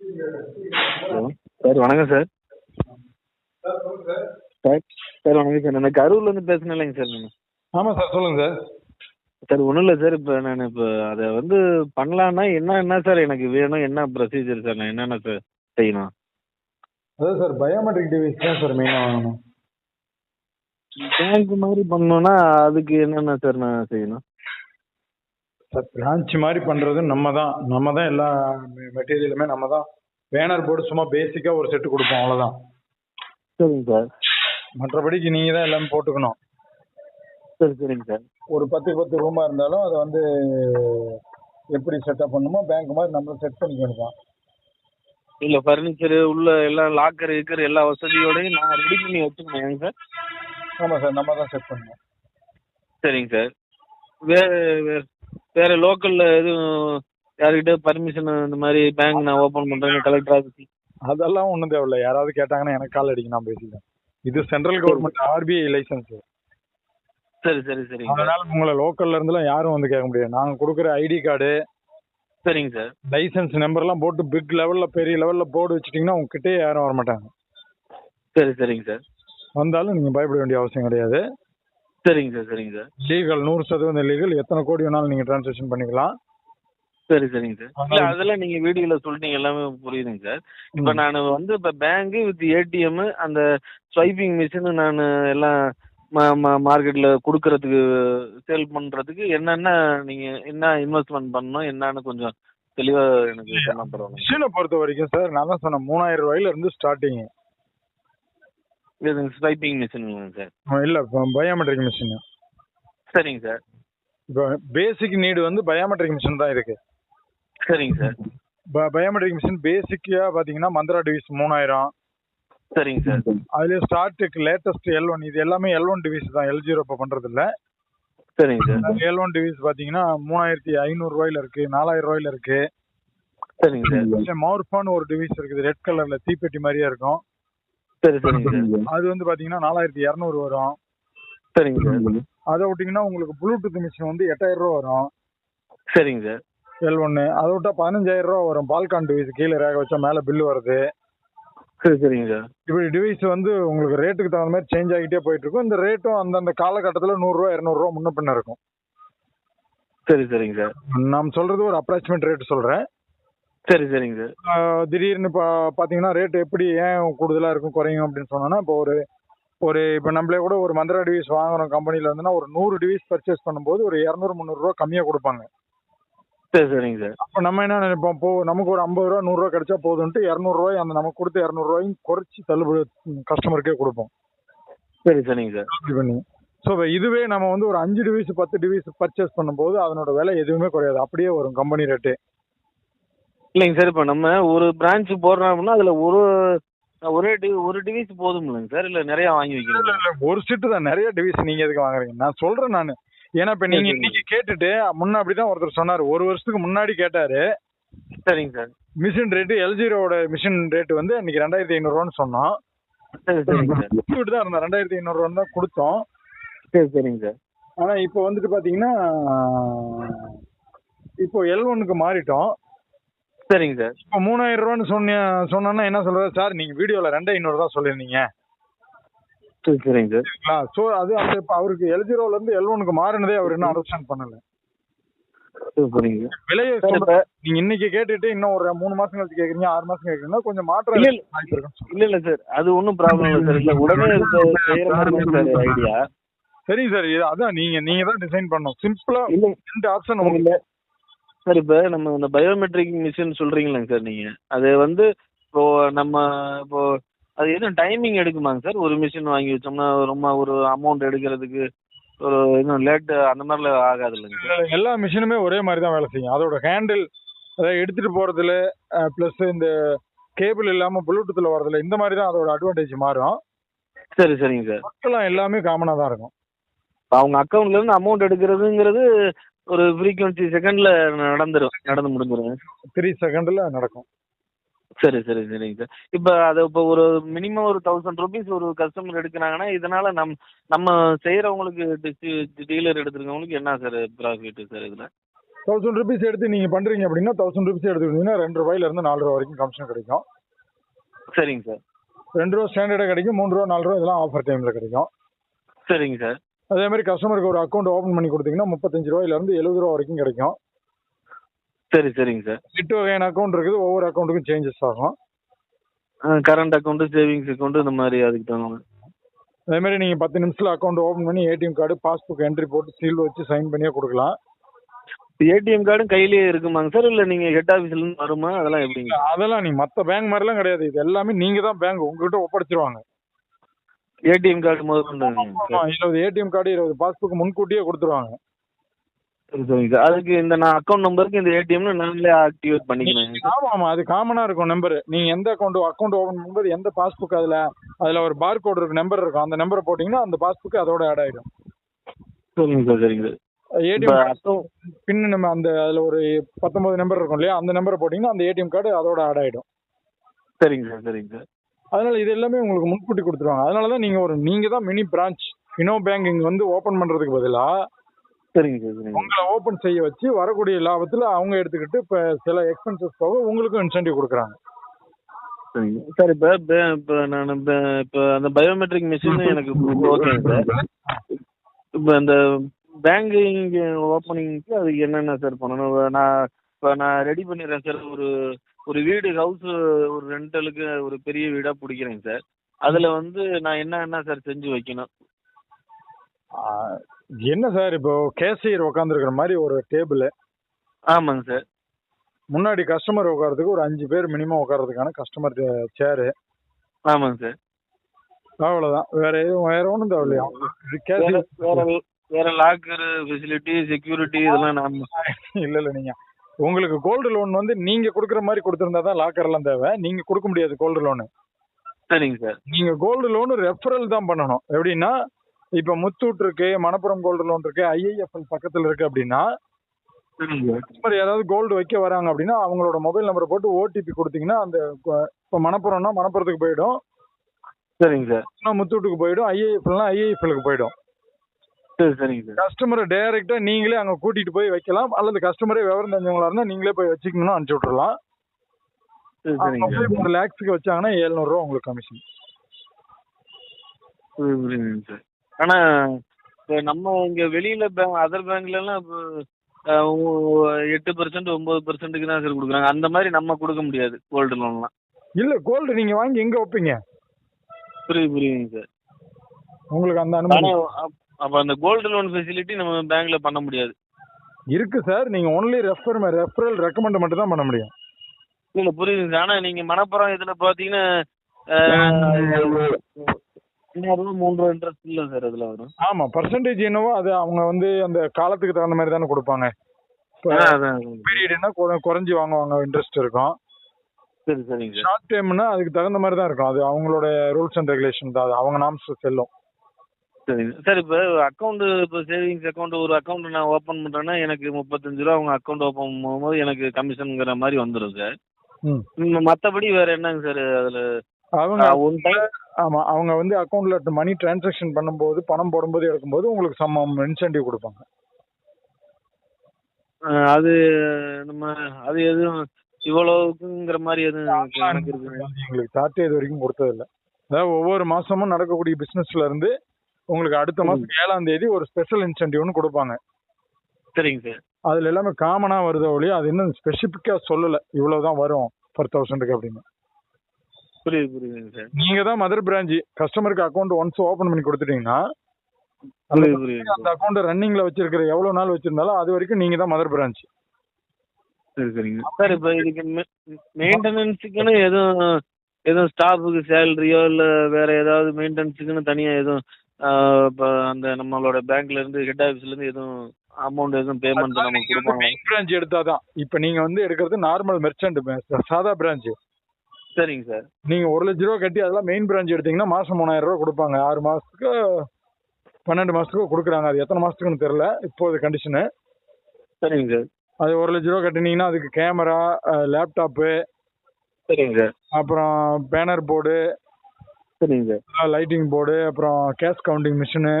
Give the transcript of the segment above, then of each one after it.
Hello. Sir வணக்கம் sir. Sir sir வணக்கம் sir. நான் கரூர்லேருந்து பேசுனேன் இல்லைங்க சார் நான். ஆமாம் சார் சொல்லுங்கள் சார். சார் ஒன்றும் இல்லை சார். இப்போ நான் இப்போ அதை வந்து பண்ணலான்னா என்ன என்ன சார் எனக்கு வேணும்? என்ன ப்ரொசீஜர் சார்? நான் என்னென்ன சார் செய்யணும்? அதான் சார் பயோமெட்ரிக் டிவைஸ் தான் சார் மெயினாக வாங்கணும். பேங்க் மாதிரி பண்ணணுன்னா அதுக்கு என்னென்ன சார் நான் செய்யணும்? பிரான்ச் மாதிரி பண்ணுறது நம்ம தான் நம்ம தான் எல்லா மெட்டீரியலுமே நம்ம தான் பேனர் போர்டு சும்மா பேசிக்காக ஒரு செட்டு கொடுப்போம் அவ்வளோதான் சரிங்க சார். மற்றபடிக்கு நீங்கள் தான் எல்லாமே போட்டுக்கணும். சரி சரிங்க சார். ஒரு பத்து பத்து ரூமாக இருந்தாலும் அதை வந்து எப்படி செட்டப் பண்ணணுமோ பேங்க் மாதிரி நம்மளும் செட் பண்ணிக்கணும் தான் இல்லை ஃபர்னிச்சரு உள்ள எல்லாம் லாக்கர் இருக்கிற எல்லா வசதியோடையும் நான் ரெடி பண்ணி வச்சுக்கணும். ஏங்க சார்? ஆமாம் சார் நம்ம தான் செட் பண்ணணும் சரிங்க சார். வேறு வேறு வேறு லோக்கலில் எதுவும் யார்கிட்ட பர்மிஷன் இந்த மாதிரி பேங்க் நான் ஓப்பன் பண்ணுறேன் கலெக்டர் ஆஃபீஸ் அதெல்லாம் ஒன்றும் தேவையில்ல. யாராவது கேட்டாங்கன்னா எனக்கு கால் அடிக்க நான் பேசிக்கிறேன். இது சென்ட்ரல் கவர்மெண்ட் ஆர்பிஐ லைசன்ஸ் சரி சரி சார். அதனால உங்களை லோக்கல்ல இருந்துலாம் யாரும் வந்து கேட்க முடியாது. நாங்க கொடுக்குற ஐடி கார்டு சரிங்க சார். லைசன்ஸ் நம்பர்லாம் போட்டு பிக் லெவல்ல பெரிய லெவல்ல போர்டு வச்சிட்டீங்கன்னா உங்ககிட்டயே யாரும் வர மாட்டாங்க சரி சரிங்க சார். வந்தாலும் நீங்க பயப்பட வேண்டிய அவசியம் கிடையாது. சரிங்க சார் சரிங்க சார். லீகல் நூறு சதவீதம் லீகல் எத்தனை கோடி வேணாலும் நீங்க டிரான்சாக்ஷன் பண்ணிக்கலாம். சரி சரிங்க சார். இல்லை அதெல்லாம் நீங்கள் வீடியோவில் சொல்லிட்டீங்க எல்லாமே புரியுதுங்க சார். இப்போ நான் வந்து இப்போ பேங்க்கு வித் ஏடிஎம் அந்த ஸ்வைப்பிங் மிஷினு நான் எல்லாம் மா மா மார்க்கெட்டில் கொடுக்கறதுக்கு சேல் பண்ணுறதுக்கு என்னென்ன நீங்கள் என்ன இன்வெஸ்ட்மெண்ட் பண்ணணும் என்னன்னு கொஞ்சம் தெளிவாக எனக்கு சொன்னா பரவாயில்ல மிஷினை பொறுத்த வரைக்கும் சார் நான் தான் சொன்னேன் மூணாயிரம் ரூபாயில இருந்து ஸ்டார்டிங் இது ஸ்வைப்பிங் மிஷினுங்க சார். இல்ல பயோமெட்ரிக் மிஷின் சரிங்க சார். இப்போ பேசிக் நீடு வந்து பயோமெட்ரிக் மிஷின் தான் இருக்கு. சரிங்க சார். பயோமெட்ரிக் மிஷின் பேசிக்கா பாத்தீங்கன்னா மந்த்ரா டிவிஸ் மூணாயிரம். சரிங்க சார். அதுல ஸ்டார்ட்டுக்கு லேட்டஸ்ட் எல் ஒன் இது எல்லாமே எல் ஒன் டிவிஸ் தான். எல் ஜீரோ இப்போ பண்றது இல்ல சரிங்க சார். எல் ஒன் டிவிஸ் பாத்தீங்கன்னா மூணாயிரத்தி ஐநூறு ரூபாயில இருக்கு நாலாயிரம் ரூபாயில இருக்கு. சரிங்க சார். மவுர்ஃபான் ஒரு டிவிஸ் இருக்குது ரெட் கலர்ல தீப்பெட்டி மாதிரியே இருக்கும். சரி சரிங்க சார் அது வந்து பாத்தீங்கன்னா நாலாயிரத்தி இரநூறு வரும். சரிங்க சார். அதை விட்டீங்கன்னா உங்களுக்கு ப்ளூடூத் மிஷின் வந்து எட்டாயிரம் ரூபா வரும். சரிங்க சார். எல் ஒன்னு அதை விட்டா பதினஞ்சாயிரம் ரூபா வரும். பால்கான் டிவிஸ் கீழே ரேக வச்சா மேல பில்லு வருது. சரி சரிங்க சார். இப்படி டிவைஸ் வந்து உங்களுக்கு ரேட்டுக்கு தகுந்த மாதிரி சேஞ்ச் ஆகிட்டே போயிட்டு இருக்கும் இந்த ரேட்டும் அந்தந்த காலகட்டத்தில் நூறுரூவா இரநூறுவா முன்ன பின்ன இருக்கும். சரி சரிங்க சார். நாம் சொல்றது ஒரு அப்ராக்சிமேட் ரேட் சொல்றேன். சரி சரிங்க. சார் திடீர்னு இப்போ பார்த்தீங்கன்னா ரேட் எப்படி ஏன் கூடுதலாக இருக்கும் குறையும் அப்படின்னு சொன்னோன்னா இப்போ ஒரு ஒரு இப்போ நம்மளே கூட ஒரு மந்திரா டிவிஸ் வாங்குறோம் கம்பெனியில் வந்துன்னா ஒரு நூறு டிவிஸ் பர்ச்சேஸ் பண்ணும்போது ஒரு இரநூறு முந்நூறுரூவா கம்மியாக கொடுப்பாங்க. சரி சரிங்க சார். அப்போ நம்ம என்ன நினைப்போம் போ நமக்கு ஒரு ஐம்பது ரூபா நூறுரூவா கிடைச்சா போதுன்ட்டு இரநூறுவாய் அந்த நமக்கு கொடுத்த இரநூறுவாயும் குறைச்சி தள்ளுபடி கஸ்டமருக்கே கொடுப்போம். சரி சரிங்க சார். பண்ணி. ஸோ இதுவே நம்ம வந்து ஒரு அஞ்சு டிவிஸ் பத்து டிவிஸ் பர்ச்சேஸ் பண்ணும்போது அதனோட விலை எதுவுமே குறையாது. அப்படியே வரும் கம்பெனி ரேட்டு இல்லைங்க சார் இப்போ நம்ம ஒரு பிரான்ச் போடுறோம் அப்படின்னா அதில் ஒரு ஒரே டி ஒரு டிவைஸ் போதும் இல்லைங்க சார். இல்லை நிறையா வாங்கி வைக்கணும் ஒரு செட்டு தான். நிறைய டிவிஸ் நீங்க எதுக்கு வாங்குறீங்க? நான் சொல்றேன் நான். ஏன்னா இப்ப நீங்க. இன்னைக்கு கேட்டுட்டு முன்ன அப்படிதான் ஒருத்தர் சொன்னாரு. ஒரு வருஷத்துக்கு முன்னாடி கேட்டாரு. சரிங்க சார். மிஷின் ரேட்டு எல்ஜிரோட மிஷின் ரேட் வந்து இன்னைக்கு ரெண்டாயிரத்தி ஐநூறுரூவான்னு சொன்னோம். சரி சரிங்க சார். கொடுத்துட்டு தான் இருந்தோம். ரெண்டாயிரத்தி ஐநூறுரூவான்னு தான் கொடுத்தோம். சரி சரிங்க சார். ஆனா இப்போ வந்துட்டு பாத்தீங்கன்னா இப்போ எல் ஒன்னுக்கு மாறிட்டோம். சரிங்க சார். இப்போ மூணாயிரம் ரூபான்னு சொன்ன சொன்னோன்னா என்ன சொல்றது? சார் நீங்க வீடியோல ரெண்டு ஐநூறு தான் சொல்லியிருந்தீங்க. சரி சரிங்க சார். ஸோ அது அந்த இப்ப அவருக்கு எல்ஜிரோல இருந்து எல் ஒனுக்கு மாறினதே அவர் இன்னும் அண்டர்ஸ்டாண்ட் பண்ணல. விலையை நீங்க இன்னைக்கு கேட்டுட்டு இன்னும் ஒரு மூணு மாசம் கழிச்சு கேக்குறீங்க ஆறு மாசம் கேக்குறீங்கன்னா கொஞ்சம் மாற்றம் இல்ல, இல்ல. சார். அது ஒன்றும் ப்ராப்ளம் இல்லை சார். இல்லை உடனே மாதிரி ஐடியா சரிங்க சார். அதான் நீங்க நீங்க தான் டிசைன் பண்ணணும். சிம்பிளா ரெண்டு ஆப்ஷன் உங்களுக்கு சார் இப்போ நம்ம இந்த பயோமெட்ரிக் மிஷின் சொல்கிறீங்களேங்க சார் நீங்கள் அது வந்து இப்போ நம்ம இப்போ அது எதுவும் டைமிங் எடுக்குமாங்க சார்? ஒரு மிஷின் வாங்கி வச்சோம்னா ரொம்ப ஒரு அமௌண்ட் எடுக்கிறதுக்கு ஒரு இன்னும் லேட்டு அந்த மாதிரிலாம் ஆகாது இல்லைங்க சார் எல்லா மிஷினுமே ஒரே மாதிரி தான் வேலை செய்யும். அதோட ஹேண்டில் அதாவது எடுத்துட்டு போறதுல பிளஸ் இந்த கேபிள் இல்லாம ப்ளூடூத்ல வரதுல இந்த மாதிரி தான் அதோட அட்வான்டேஜ் மாறும். சரி சரிங்க சார். மக்களும் எல்லாமே காமனா தான் இருக்கும். அவங்க அக்கௌண்ட்லேருந்து அமௌண்ட் எடுக்கிறதுங்கிறது ஒரு ஃப்ரீக்வன்சி செகண்டில் நடந்துடும் நடந்து முடிஞ்சிடும் த்ரீ செகண்ட்ல நடக்கும். சரி சரி சரிங்க சார் இப்போ அது இப்போ ஒரு மினிமம் ஒரு தௌசண்ட் ருபீஸ் ஒரு கஸ்டமர் எடுக்கிறாங்கன்னா இதனால நம் நம்ம செய்கிறவங்களுக்கு டீலர் எடுத்துருக்கவங்களுக்கு என்ன சார் ப்ராஃபிட் சார் இதில்? தௌசண்ட் ருபீஸ் எடுத்து நீங்க பண்றீங்க அப்படின்னா தௌசண்ட் ருபீஸ் எடுத்துக்கிட்டீங்கன்னா ரெண்டு ரூபாயில இருந்து நாலு ரூபா வரைக்கும் கமிஷன் கிடைக்கும். சரிங்க சார் ரெண்டு ரூபா ஸ்டாண்டர்டா கிடைக்கும் மூணு ரூபா நாலு ரூபா இதெல்லாம் ஆஃபர் டைம்ல கிடைக்கும். சரிங்க சார் அதே மாதிரி கஸ்டமருக்கு ஒரு அக்கௌண்ட் ஓபன் பண்ணி கொடுத்தீங்கன்னா முப்பத்தஞ்சு ரூபாயில இருந்து எழுபது ரூபா வரைக்கும் கிடைக்கும். சரி சரிங்க சார். எட்டு வகையான அக்கௌண்ட் இருக்குது ஒவ்வொரு அக்கௌண்ட்டுக்கும் சேஞ்சஸ் ஆகும். கரண்ட் அக்கௌண்ட் சேவிங்ஸ் அக்கௌண்ட் இந்த மாதிரி அதுக்கு தகுந்த அதே மாதிரி நீங்க பத்து நிமிஷத்துல அக்கௌண்ட் ஓபன் பண்ணி ஏடிஎம் கார்டு பாஸ்புக் என்ட்ரி போட்டு சீல் வச்சு சைன் பண்ணியே கொடுக்கலாம். ஏடிஎம் கார்டும் கையிலேயே இருக்குமாங்க சார்? இல்லை நீங்கள் ஹெட் ஆஃபீஸ்ல இருந்து வருமா? அதெல்லாம் எப்படிங்க? அதெல்லாம் நீ மத்த பேங்க் மாதிரிலாம் கிடையாது. இது எல்லாமே நீங்க தான் பேங்க் உங்ககிட்ட ஒப்படைச்சிருவாங்க. ஏடிஎம் கார்டு ஆமா, இருபது ஏடிஎம் கார்டு இருபது பாஸ்புக் முன்கூட்டியே கொடுத்துருவாங்க. சரி சரிங்க சார் அதுக்கு இந்த நான் அக்கௌண்ட் நம்பருக்கு இந்த ஏடிஎம்ல நாங்களே ஆக்டிவேட் பண்ணிக்கணும் ஆமா ஆமா. அது காமனா இருக்கும் நம்பர் நீங்க எந்த அக்கௌண்ட் அக்கௌண்ட் ஓபன் பண்ணும்போது எந்த பாஸ்புக் அதுல அதுல ஒரு பார் கோட் இருக்கு நம்பர் இருக்கும். அந்த நம்பரை போட்டீங்கன்னா அந்த பாஸ்புக் அதோட ஆட் ஆயிடும். சரிங்க சார் சரிங்க சார். ஏடிஎம் பின் நம்ம அந்த அதுல ஒரு பத்தொன்பது நம்பர் இருக்கும் இல்லையா? அந்த நம்பரை போட்டீங்கன்னா அந்த ஏடிஎம் கார்டு அதோட ஆட் ஆயிடும். சரிங்க சார் சரிங்க சார். அதனால இது எல்லாமே உங்களுக்கு முன்கூட்டி கொடுத்துருவாங்க. அதனால தான் நீங்க ஒரு நீங்க தான் மினி பிரான்ச் ஃபினோ பேங்க் இங்க வந்து ஓபன் பண்றதுக்கு பதிலா சரிங்க சார் சரிங்க. உங்களை ஓபன் செய்ய வச்சு வரக்கூடிய லாபத்துல அவங்க எடுத்துக்கிட்டு இப்ப சில எக்ஸ்பென்சஸ் போக உங்களுக்கும் இன்சென்டிவ் கொடுக்குறாங்க. சரிங்க. சார் இப்போ இப்போ நான் இப்போ அந்த பயோமெட்ரிக் மிஷின் எனக்கு ஓகேங்க சார். இப்போ அந்த பேங்கிங் ஓப்பனிங்க்கு அதுக்கு என்னென்ன சார் பண்ணணும்? நான் இப்போ நான் ரெடி பண்ணிடுறேன் சார் ஒரு ஒரு வீடு ஹவுஸ் ஒரு ரெண்டலுக்கு ஒரு பெரிய வீடாக பிடிக்கிறேங்க சார் அதில் வந்து நான் என்ன என்ன சார் செஞ்சு வைக்கணும்? என்ன சார் இப்போ கேசியர் உட்காந்துருக்கிற மாதிரி ஒரு டேபிள் ஆமாங்க சார் முன்னாடி கஸ்டமர் உட்காரதுக்கு ஒரு அஞ்சு பேர் மினிமம் உட்காரதுக்கான கஸ்டமர் சேரு ஆமாங்க சார் அவ்வளவுதான். வேற எதுவும் வேற ஒன்றும் தேவையில்லையா? வேற வேற லாக்கர் ஃபெசிலிட்டி செக்யூரிட்டி இதெல்லாம் நாம் இல்ல இல்ல நீங்க உங்களுக்கு கோல்டு லோன் வந்து நீங்க கொடுக்குற மாதிரி கொடுத்திருந்தா தான் லாக்கர் எல்லாம் தேவை. நீங்க கொடுக்க முடியாது கோல்டு லோன் சரிங்க சார். நீங்க கோல்டு லோன் ரெஃபரல் தான் பண்ணணும். எப்படின்னா இப்ப முத்தூட் இருக்கு மணப்புரம் கோல்டு லோன் இருக்கு ஐஐஎஃப்எல் பக்கத்துல இருக்கு அப்படின்னா சரிங்க கஸ்டமர் யாராவது கோல்டு வைக்க வராங்க அப்படின்னா அவங்களோட மொபைல் நம்பரை போட்டு ஓடிபி கொடுத்தீங்கன்னா அந்த இப்ப மணப்புரம்னா மணப்புரத்துக்கு போயிடும். சரிங்க சார். முத்தூட்டுக்கு போயிடும். ஐஐஎஃப்எல்னா ஐஐஎஃப்எலுக்கு போயிடும். சரி சரிங்க சார் கஸ்டமரை டைரக்டா நீங்களே அங்க கூட்டிட்டு போய் வைக்கலாம். அல்லது கஸ்டமரே விவரம் தெரிஞ்சவங்களா இருந்தா நீங்களே போய் வச்சுக்கணும்னு அனுப்பிச்சு விட்டுறலாம். சரி சரிங்க. சார் ஒரு லேக்ஸுக்கு வச்சாங்கன்னா 700 ரூபா உங்களுக்கு கமிஷன் புரியுது புரியுதுங்க சார். ஆனா இப்போ நம்ம இங்க வெளியில பேங்க் அதர் பேங்க்ல எல்லாம் எட்டு பர்சன்ட் ஒன்பது பர்சன்ட்டுக்கு தான் சார் கொடுக்குறாங்க. அந்த மாதிரி நம்ம கொடுக்க முடியாது கோல்டு லோன்லாம் இல்ல கோல்டு நீங்க வாங்கி எங்க வைப்பீங்க? புரியுது புரியுதுங்க சார். உங்களுக்கு அந்த அப்- அப்ப அந்த கோல்டு லோன் ஃபெசிலிட்டி நம்ம பேங்க்ல பண்ண முடியாது. இருக்கு சார் நீங்க ஒன்லி ரெஃபர் ரெஃபரல் ரெக்கமெண்ட் மட்டும் தான் பண்ண முடியும். இல்ல புரியுதுங்க சார் ஆனா நீங்க மணப்புறம் இதுல பாத்தீங்கன்னா ரூபா இன்ட்ரெஸ்ட் இல்ல சார் அதுல வரும். ஆமா பர்சன்டேஜ் என்னவோ அது அவங்க வந்து அந்த காலத்துக்கு தகுந்த மாதிரி தானே கொடுப்பாங்க. பீரியட்னா குறைஞ்சி வாங்குவாங்க இன்ட்ரெஸ்ட் இருக்கும். சரி சரிங்க சார் ஷார்ட் டைம்னா அதுக்கு தகுந்த மாதிரி தான் இருக்கும். அது அவங்களோட ரூல்ஸ் அண்ட் ரெகுலேஷன் தான். அது அவங்க நாம்ஸ் செல்லும். சரிங்க. சார் இப்போ அக்கௌண்ட் இப்போ சேவிங்ஸ் அக்கௌண்ட் ஒரு அக்கௌண்ட் நான் ஓப்பன் பண்ணுறேன்னா எனக்கு முப்பத்தஞ்சு ரூபா அவங்க அக்கௌண்ட் ஓப்பன் பண்ணும்போது எனக்கு கமிஷனுங்கிற மாதிரி வந்துடும் சார். மற்றபடி வேற என்னங்க சார் அதில்? அவங்க ஒன் டைம் ஆமா அவங்க வந்து அக்கௌண்ட்ல மணி டிரான்சாக்ஷன் பண்ணும்போது பணம் போடும்போது எடுக்கும்போது உங்களுக்கு சம் இன்சென்டிவ் கொடுப்பாங்க. அது நம்ம அது எதுவும் இவ்வளவுக்குங்கிற மாதிரி எதுவும் எங்களுக்கு சார்ட்டே இது வரைக்கும் கொடுத்தது இல்ல அதாவது ஒவ்வொரு மாசமும் நடக்கக்கூடிய பிசினஸ்ல இருந்து உங்களுக்கு அடுத்த மாசம் ஏழாம் தேதி ஒரு ஸ்பெஷல் இன்சென்டிவ்னு கொடுப்பாங்க. சரிங்க சார். அதுல எல்லாமே காமனா வருதோ ஒழிய அது இன்னும் ஸ்பெசிபிக்கா சொல்லல. இவ்வளவுதான் வரும் பர் தௌசண்ட்க்கு அப்படின்னு. புரியுது புரியுதுங்க சார். நீங்க தான் மதர் பிரான்ச் கஸ்டமருக்கு அக்கௌண்ட் ஒன்ஸ் ஓபன் பண்ணி கொடுத்துட்டீங்கன்னா அந்த அக்கௌண்ட் ரன்னிங்ல வச்சிருக்கிற எவ்வளவு நாள் வச்சிருந்தாலும் அது வரைக்கும் நீங்க தான் மதர் பிரான்ச் சரி சரிங்க சார். இப்போ இதுக்கு மெயின்டெனன்ஸுக்குன்னு எதுவும் எதுவும் ஸ்டாஃபுக்கு சேலரியோ இல்லை வேற ஏதாவது மெயின்டெனன்ஸுக்குன்னு தனியாக எதுவும் இப்போ அந்த நம்மளோட பேங்க்ல இருந்து ஹெட் ஆஃபீஸ்ல இருந்து எதுவும் அமௌண்ட் எதுவும் பேமெண்ட் நமக்கு கொடுப்பாங்க மெயின் பிரான்ச் எடுத்தாதான். இப்ப நீங்க வந்து எடுக்கிறது நார்மல் மெர்ச்சன்ட் சாதா பிரான்ச் சரிங்க சார். நீங்க ஒரு லட்ச ரூபா கட்டி அதெல்லாம் மெயின் பிரான்ச் எடுத்தீங்கன்னா மாசம் மூணாயிரம் ரூபா கொடுப்பாங்க. ஆறு மாசத்துக்கு பன்னெண்டு மாசத்துக்கு கொடுக்குறாங்க. அது எத்தனை மாசத்துக்குன்னு தெரியல. இப்போது கண்டிஷனு சரிங்க சார். அது ஒரு லட்ச ரூபா கட்டினீங்கன்னா அதுக்கு கேமரா லேப்டாப்பு சரிங்க சார். அப்புறம் பேனர் போர்டு சரிங்க. சார் லைட்டிங் போர்டு அப்புறம் கேஷ் கவுண்டிங் மிஷினு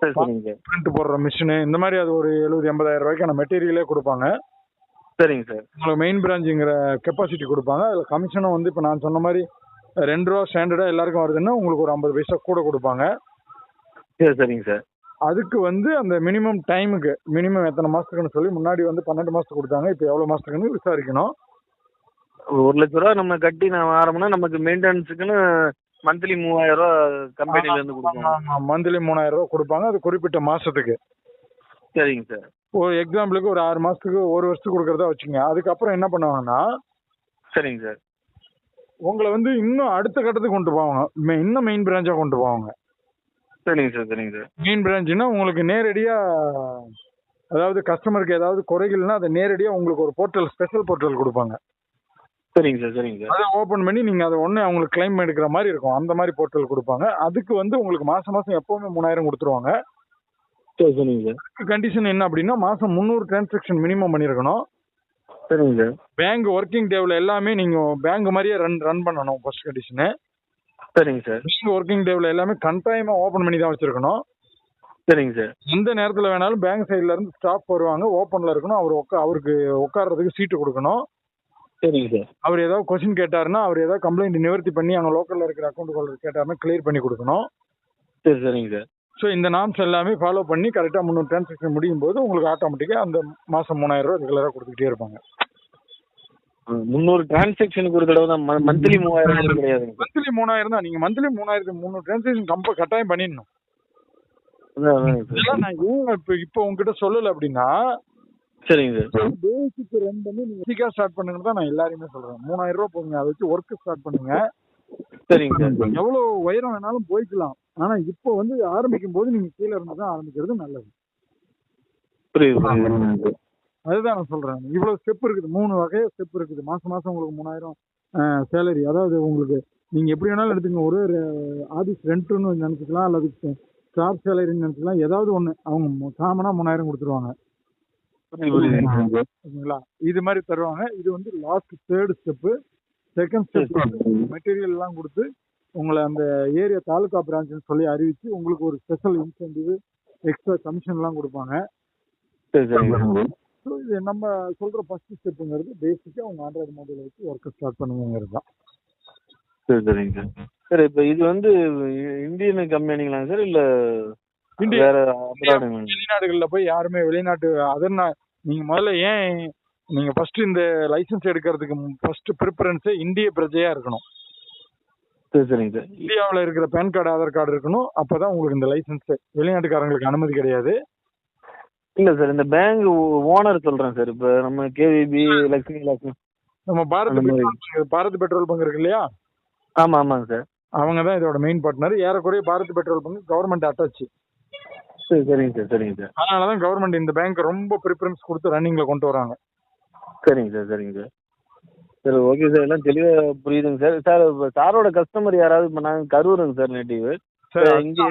சரி சரிங்க. சார் பிரிண்ட் போடுற மிஷினு இந்த மாதிரி அது ஒரு எழுபது எண்பதாயிரம் ரூபாய்க்கான மெட்டீரியலே கொடுப்பாங்க. சரிங்க சார். உங்களுக்கு மெயின் பிரான்ச்சுங்கிற கெப்பாசிட்டி கொடுப்பாங்க. அதில் கமிஷனும் வந்து இப்போ நான் சொன்ன மாதிரி ரெண்டு ரூபா ஸ்டாண்டர்டாக எல்லாருக்கும் வருதுன்னா உங்களுக்கு ஒரு ஐம்பது பைசா கூட கொடுப்பாங்க. சரி சரிங்க சார். அதுக்கு வந்து அந்த மினிமம் டைமுக்கு மினிமம் எத்தனை மாதத்துக்குன்னு சொல்லி முன்னாடி வந்து பன்னெண்டு மாதத்துக்கு கொடுத்தாங்க. இப்போ எவ்வளோ மாதத்துக்குன்னு விசாரிக்கணும். ஒரு லட்ச ரூபா நம்ம கட்டி நான் ஆரம்பினா நமக்கு மெயின்டெனன்ஸுக்குன்னு மந்த்லி மூவாயிரம் ரூபா கம்பெனில இருந்து கொடுப்பாங்க மந்த்லி மூணாயிரம் ரூபா கொடுப்பாங்க. அது குறிப்பிட்ட மாதத்துக்கு சரிங்க சார். ஒரு எக்ஸாம்பிளுக்கு ஒரு ஆறு மாதத்துக்கு ஒரு வருஷத்துக்கு கொடுக்குறதா வச்சுங்க அதுக்கப்புறம் என்ன பண்ணுவாங்கன்னா சரிங்க சார். உங்களை வந்து இன்னும் அடுத்த கட்டத்துக்கு கொண்டு போவாங்க. இன்னும் மெயின் பிரான்ச்சாக கொண்டு போவாங்க. சரிங்க சார் சரிங்க சார். மெயின் பிரான்ச்னா உங்களுக்கு நேரடியாக அதாவது கஸ்டமருக்கு ஏதாவது குறைகள்னா அதை நேரடியாக உங்களுக்கு ஒரு போர்ட்டல் ஸ்பெஷல் போர்ட்டல் கொடுப்பாங்க. சரிங்க சார் சரிங்க சார். அதை ஓப்பன் பண்ணி நீங்கள் அதை ஒன்று அவங்களுக்கு கிளைம் எடுக்கிற மாதிரி இருக்கும். அந்த மாதிரி போர்ட்டல் கொடுப்பாங்க. அதுக்கு வந்து உங்களுக்கு மாதம் மாதம் எப்போவுமே மூணாயிரம் கொடுத்துருவாங்க. சரி சரிங்க சார். கண்டிஷன் என்ன அப்படின்னா மாதம் முந்நூறு டிரான்சாக்ஷன் மினிமம் பண்ணியிருக்கணும். சரிங்க சார். பேங்க் ஒர்க்கிங் டேவில் எல்லாமே நீங்கள் பேங்க் மாதிரியே ரன் ரன் பண்ணணும் ஃபர்ஸ்ட் கண்டிஷனு சரிங்க சார். பேங்க் ஒர்க்கிங் டேவில் எல்லாமே கட்டாயமாக ஓப்பன் பண்ணி தான் வச்சிருக்கணும். சரிங்க சார். எந்த நேரத்தில் வேணாலும் பேங்க் சைடுல இருந்து ஸ்டாஃப் வருவாங்க ஓப்பனில் இருக்கணும். அவர் உட்கா அவருக்கு உட்கார்றதுக்கு சீட்டு கொடுக்கணும். சரிங்க சார். அவர் ஏதாவது கொஸ்டின் கேட்டாருன்னா அவர் ஏதாவது கம்ப்ளைண்ட் நிவர்த்தி பண்ணி அங்கே லோக்கலில் இருக்கிற அக்கௌண்ட் ஹோல்டர் கேட்டாருன்னா கிளியர் பண்ணி கொடுக்கணும். சரி சரிங்க சார். ஸோ இந்த நாம்ஸ் எல்லாமே ஃபாலோ பண்ணி கரெக்டாக முந்நூறு டிரான்சாக்ஷன் முடியும் போது உங்களுக்கு ஆட்டோமேட்டிக்காக அந்த மாதம் மூணாயிரம் ரூபா ரெகுலராக கொடுத்துக்கிட்டே இருப்பாங்க. முந்நூறு டிரான்சாக்ஷனுக்கு ஒரு தடவை தான் மந்த்லி மூவாயிரம் கூட கிடையாதுங்க சார் மந்த்லி மூணாயிரம் தான். நீங்கள் மந்த்லி மூணாயிரத்து முந்நூறு டிரான்சாக்ஷன் கம்ப கட்டாயம் பண்ணிடணும். இதெல்லாம் நான் ஏன் இப்போ இப்போ உங்ககிட்ட சொல்லலை அப்படின்னா சரிங்க சார். பேசிக் ரன் பண்ணி நீங்கள் பேசிக்காக ஸ்டார்ட் பண்ணுங்கன்னு தான் நான் எல்லாரையுமே சொல்கிறேன் மூணாயிரம் ரூபா போங்க அதை வச்சு ஒர்க்கு ஸ்டார்ட் பண்ணுங்க. சரிங்க சார். எவ்வளோ உயரம் வேணாலும் போய்க்கலாம். ஆனால் இப்போ வந்து ஆரம்பிக்கும் போது நீங்கள் கீழே இருந்து தான் ஆரம்பிக்கிறது நல்லது. புரியுது அதுதான் நான் சொல்கிறேன் இவ்வளோ ஸ்டெப் இருக்குது. மூணு வகை ஸ்டெப் இருக்குது. மாதம் மாதம் உங்களுக்கு மூணாயிரம் சேலரி அதாவது உங்களுக்கு நீங்கள் எப்படி வேணாலும் எடுத்துங்க ஒரு ஆஃபீஸ் ரெண்ட்டுன்னு நினச்சிக்கலாம். அல்லது ஸ்டாஃப் சேலரின்னு நினச்சிக்கலாம். ஏதாவது ஒன்று அவங்க காமனாக மூணாயிரம் கொடுத்துருவாங்க. ஓகேங்களா? இது மாதிரி தருவாங்க. இது வந்து last third step second step material எல்லாம் கொடுத்து உங்களை அந்த ஏரியா தாலுகா பிரான்ச்னு சொல்லி அறிவிச்சு உங்களுக்கு ஒரு ஸ்பெஷல் இன்சென்டிவ் எக்ஸ்ட்ரா கமிஷன்லாம் கொடுப்பாங்க. சரி சரிங்க சார் ஸோ இது நம்ம சொல்கிற ஃபர்ஸ்ட் ஸ்டெப்புங்கிறது பேசிக்காக உங்கள் ஆண்ட்ராய்டு மொபைல் வச்சு ஒர்க்கை ஸ்டார்ட் பண்ணுங்கிறது தான். சரி சரிங்க சார் சார் இப்போ இது வந்து இந்தியன் கம்பெனிங்களாங்க சார் இல்லை வெளிநாடுகளில் போய் யாருமே வெளிநாட்டு அதனா நீங்கள் முதல்ல ஏன் நீங்கள் ஃபர்ஸ்ட் இந்த லைசன்ஸ் எடுக்கிறதுக்கு ஃபர்ஸ்ட் ப்ரிஃபரன்ஸே இந்திய பிரஜையாக இருக்கணும். சரி சரிங்க சார். இந்தியாவில் இருக்கிற பேன் கார்டு ஆதார் கார்டு இருக்கணும் அப்போ தான் உங்களுக்கு இந்த லைசன்ஸ் வெளிநாட்டுக்காரங்களுக்கு அனுமதி கிடையாது. இல்ல சார் இந்த பேங்க் ஓனர் சொல்றேன் சார் இப்போ நம்ம கேவிபி லக்ஷ்மி லக்ஷ்மி நம்ம பாரத் பாரத் பெட்ரோல் பங்க் இருக்கு இல்லையா? ஆமா ஆமாங்க சார். அவங்க தான் இதோட மெயின் பார்ட்னர் ஏறக்குறைய Bharat petrol bunk government attach சரி சரிங்க சார் சரிங்க சார். அதனால தான் கவர்மெண்ட் இந்த பேங்க் ரொம்ப ப்ரிஃபரன்ஸ் கொடுத்து ரன்னிங்ல கொண்டு வராங்க. சரிங்க சார் சரிங்க சார். சரி ஓகே சார் எல்லாம் தெளிவாக புரியுதுங்க சார். சார் இப்போ சாரோட கஸ்டமர் யாராவது இப்போ நாங்கள் கரூருங்க சார் நேட்டிவ் சரி இங்கே